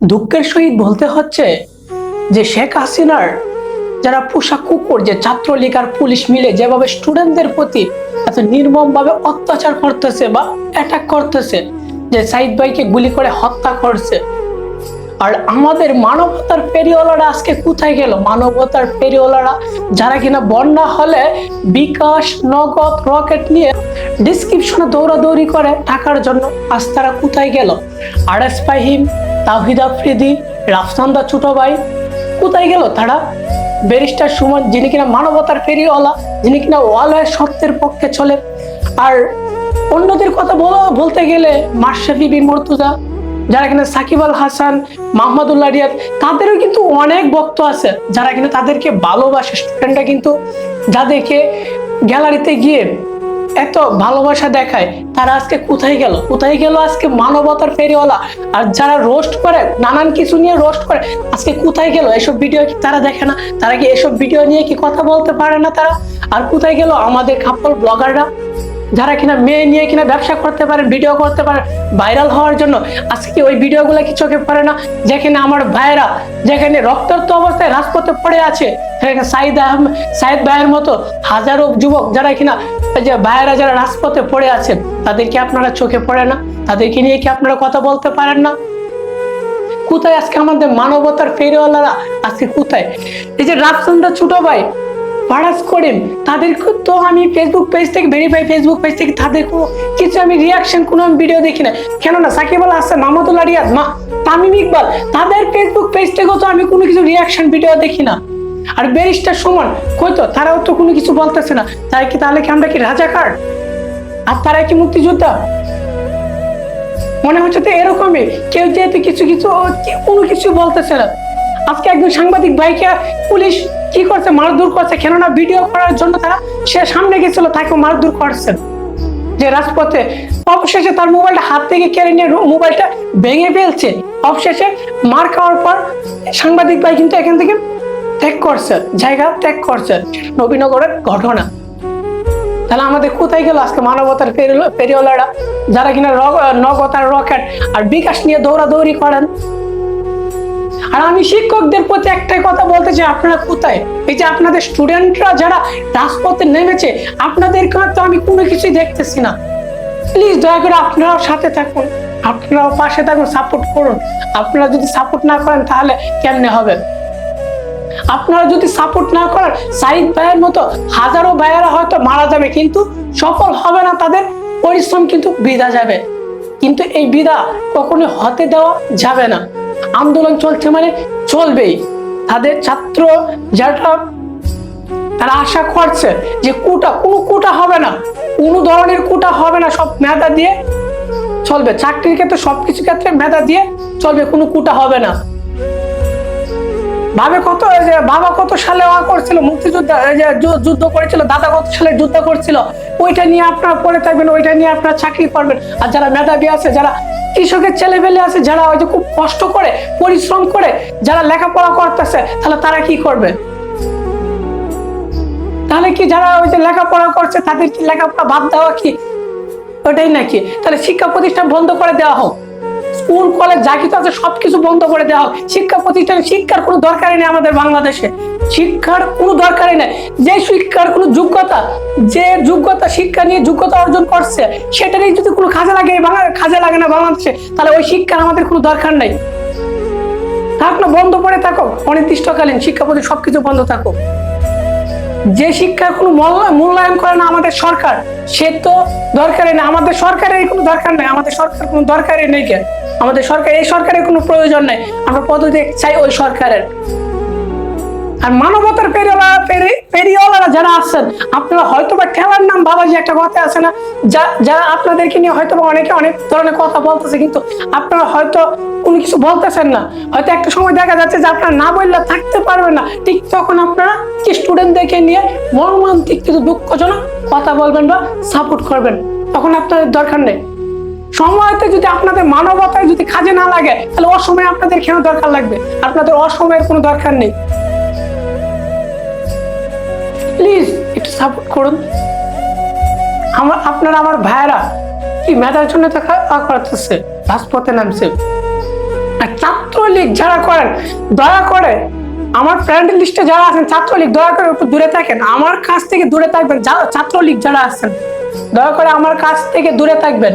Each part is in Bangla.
দুঃখের সহিত বলতে হচ্ছে যে শেখ হাসিনার যারা পোশাক কুকুর, যে ছাত্রলীগ আর পুলিশ মিলে যেভাবে স্টুডেন্টদের প্রতি এত নির্মম ভাবে অত্যাচার করতেছে বা অ্যাটাক করতেছে, যে সাইদ ভাইকে গুলি করে হত্যা করছে। আর আমাদের মানবতার পেরিওয়ালারা আজকে কোথায় গেল? মানবতার পেরিওয়ালারা যারা কিনা বন্যা হলে বিকাশ, নগদ, রকেট নিয়ে ডিসক্রিপশনে দৌড়াদৌড়ি করে টাকার জন্য আজ তারা কোথায় গেল? আর এস ফাহিম তাহিদ আফ্রিদি, রাফসান্দা ছোট ভাই কোথায় গেল তারা? ব্যারিস্টার সুমন, যিনি কিনা মানবতার পেরিওয়ালা যিনি কিনা ওয়ালয় সত্যের পক্ষে চলে। আর অন্যদের কথা বলা, বলতে গেলে মাশরাফি বিন মর্তুজা, যারা কিনা সাকিব আল হাসান, মাহমুদুল্লাহ রিয়াদ, তাদেরও কিন্তু অনেক ভক্ত আছে, যারা কিনা তাদেরকে ভালোবাসে। স্টুডেন্টরা কিন্তু যাদেরকে গ্যালারিতে গিয়ে এত ভালোবাসা দেখায়, তারা আজকে কোথায় গেল? কোথায় গেল আজকে মানবতার ফেরিওয়ালা? আর যারা রোস্ট করে, নানান কিছু নিয়ে রোস্ট করে, আজকে কোথায় গেল? এসব ভিডিও কি তারা দেখে না? তারা কি এসব ভিডিও নিয়ে কি কথা বলতে পারে না তারা? আর কোথায় গেল আমাদের কাপল ব্লগাররা যারা কিনা মেয়ে নিয়ে কিনা ব্যবসা করতে পারে ভিডিও করতে পারে ভাইরাল হওয়ার জন্য, আজকে কি ওই ভিডিওগুলো কি চোখে পড়ে না? যেখানে আমার ভাইয়েরা, যেখানে রক্তাক্ত অবস্থায় রাজপথে পড়ে আছে সাইদ আহমেদ সাইদ ভাইয়ের মতো হাজারো যুবক যারা কিনা যে ভাইয়েরা যারা রাজপথে পড়ে আছেন তাদেরকে আপনারা চোখে পড়ে না? তাদেরকে নিয়ে কি আপনারা কথা বলতে পারেন না? কোথায় আজকে আমাদের মানবতার ফেরিওয়ালারা? আজকে কোথায়? এই যে রাজচন্দ্র ছোট ভাই ফারাজ করিম তাদেরকে তো আমি ফেসবুক পেজ থেকে ভেরিফাই ফেসবুক পেজ থেকে তাদের কোনো কিছু আমি রিয়াকশন কোনো আমি ভিডিও দেখি না। কেননা সাকিব আল হাসান মাহমুদুল্লাহ রিয়াদ মা তামিম ইকবাল, তাদের ফেসবুক পেজ থেকেও তো আমি কোনো কিছু রিয়াকশন ভিডিও দেখি না। আর ব্যারিস্টার সুমন, কই তো? তারাও তো কোনো কিছু বলতেছে না। তাই কি তাহলে কি আমরা কি রাজা রাজাকার? আর তারা কি মুক্তিযোদ্ধা? মনে হচ্ছে তো এরকমই। কেউ যেহেতু কিছু কিছু কোনো কিছু বলতেছে না। আজকে একজন সাংবাদিক ভাইকে পুলিশ কি করছে? মারধর করছে। কেননা ভিডিও করার জন্য তারা সে সামনে গেছিল তাকে মারধর করছে। যে রাজপথে অবশেষে তার মোবাইলটা হাত থেকে কেড়ে নিয়ে মোবাইলটা ভেঙে ফেলছে। অবশেষে মার খাওয়ার পর সাংবাদিক ভাই কিন্তু এখান থেকে ত্যাগ করছে, জায়গা ত্যাগ করছে। নবীনগরের ঘটনা। তাহলে আমাদের কোথায় গেল আজকে মানবতার পেরিওয়ালারা যারা কিনা নগতার রকেট আর বিকাশ নিয়ে দৌড়াদৌড়ি করেন আর আমি শিক্ষকদের প্রতি একটাই কথা বলতে চাই, আপনারা কোথায়? এই যে আপনাদের স্টুডেন্টরা যারা রাজপথে নেমেছে, আপনাদেরকে তো আমি কোনো কিছুই দেখতেছি না। প্লিজ দয়া করে আপনারাও সাথে থাকুন, আপনারাও পাশে থাকুন সাপোর্ট করুন। আপনারা যদি সাপোর্ট না করেন, তাহলে কেমনে হবে? আপনারা যদি সাপোর্ট না করেন, সাইদ ভাইয়ের মতো হাজারো ভাইয়েরা হয়তো মারা যাবে, কিন্তু সফল হবে না তাদের, পরিশ্রম কিন্তু বিধা যাবে। কিন্তু এই বিধা কখনো হতে দেওয়া যাবে না। আন্দোলন চলছে মানে চলবেই। তাদের ছাত্র যারা, তারা আশা করছে যে কুটা, কোনো কোটা হবে না। কোনো ধরনের কোটা হবে না, সব মেধা দিয়ে চলবে। চাকরির ক্ষেত্রে সবকিছু ক্ষেত্রে মেধা দিয়ে চলবে, কোনো কুটা হবে না। ভাবে কত যে বাবা কত সালে ওয়া করছিল, মুক্তিযুদ্ধ যুদ্ধ করেছিল, দাদা কত সালে যুদ্ধ করছিল, ওইটা নিয়ে আপনারা পড়ে থাকবেন, ওইটা নিয়ে আপনারা চাকরি করবেন। আর যারা মেধাবী আছে, যারা কৃষকের ছেলেপেলে আছে, যারা ওই যে খুব কষ্ট করে, পরিশ্রম করে, যারা লেখাপড়া করতেছে, তাহলে তারা কি করবে? তাহলে কি যারা ওই যে লেখাপড়া করছে, তাদের কি লেখাপড়া বাদ দেওয়া কি? ওটাই নাকি? তাহলে শিক্ষা প্রতিষ্ঠান বন্ধ করে দেওয়া হোক। স্কুল, কলেজ, যা কিছু আছে সবকিছু বন্ধ করে দেওয়া হোক। শিক্ষা প্রতিষ্ঠানে শিক্ষার কোনো দরকারই নেই আমাদের বাংলাদেশে। শিক্ষার কোনো দরকারই নেই। যে শিক্ষার কোনো যোগ্যতা, যে যোগ্যতা, শিক্ষা নিয়ে যোগ্যতা অর্জন করছে সেটারই যদি কোনো কাজে লাগে কাজে লাগে না বাংলাদেশে, তাহলে ওই শিক্ষার আমাদের কোনো দরকার নেই। থাক না, বন্ধ পড়ে থাকো অনির্দিষ্টকালীন শিক্ষা প্রতি সবকিছু বন্ধ থাকো যে শিক্ষার কোনো মূল্য- মূল্যায়ন করে না আমাদের সরকার, সে তো দরকারই না আমাদের সরকারের কোনো দরকার নেই। আমাদের সরকার কোনো দরকারই নেই কেন? আমাদের সরকার, এই সরকারের কোনো প্রয়োজন নেই। আমরা পদ্ধতি চাই ওই সরকারের। আর মানবতার পেরিওয়ালা পেরি- পেরিওয়ালারা যারা আছেন, আপনারা হয়তো বা ঠেলার নাম বাবাজি একটা কথা আছে না? যা যা আপনাদেরকে নিয়ে হয়তো বা অনেকে অনেক ধরনের কথা বলতেছে, কিন্তু আপনারা হয়তো কোনো কিছু বলতেছেন না। হয়তো একটা সময় দেখা যাচ্ছে যে আপনারা না বললে থাকতে পারবেন না। ঠিক তখন আপনারা কি স্টুডেন্টদেরকে নিয়ে মর্মান্তিক কিন্তু দুঃখজনক কথা বলবেন বা সাপোর্ট করবেন? তখন আপনাদের দরকার নেই। সময়তে যদি আপনাদের মানবতায় যদি কাজে না লাগে, তাহলে অসময়ে আপনাদের কেন দরকার লাগবে? আপনাদের অসময়ের কোনো দরকার নেই। প্লিজ একটু সাপোর্ট করুন। আমার, আপনার আমার ভাইয়েরা কি মেধার জন্য তো করতেছে রাজপথে নামছে। আর ছাত্রলীগ যারা করেন, দয়া করে আমার ফ্রেন্ড লিস্টে যারা আছেন, ছাত্রলীগ, দয়া করে একটু দূরে থাকেন। আমার কাছ থেকে দূরে থাকবেন ছাত্রলীগ যারা আছেন, দয়া করে আমার কাছ থেকে দূরে থাকবেন।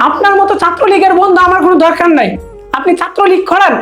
আপনার মতো ছাত্রলীগের বন্ধু আমার কোনো দরকার নাই। আপনি ছাত্রলীগ করেন।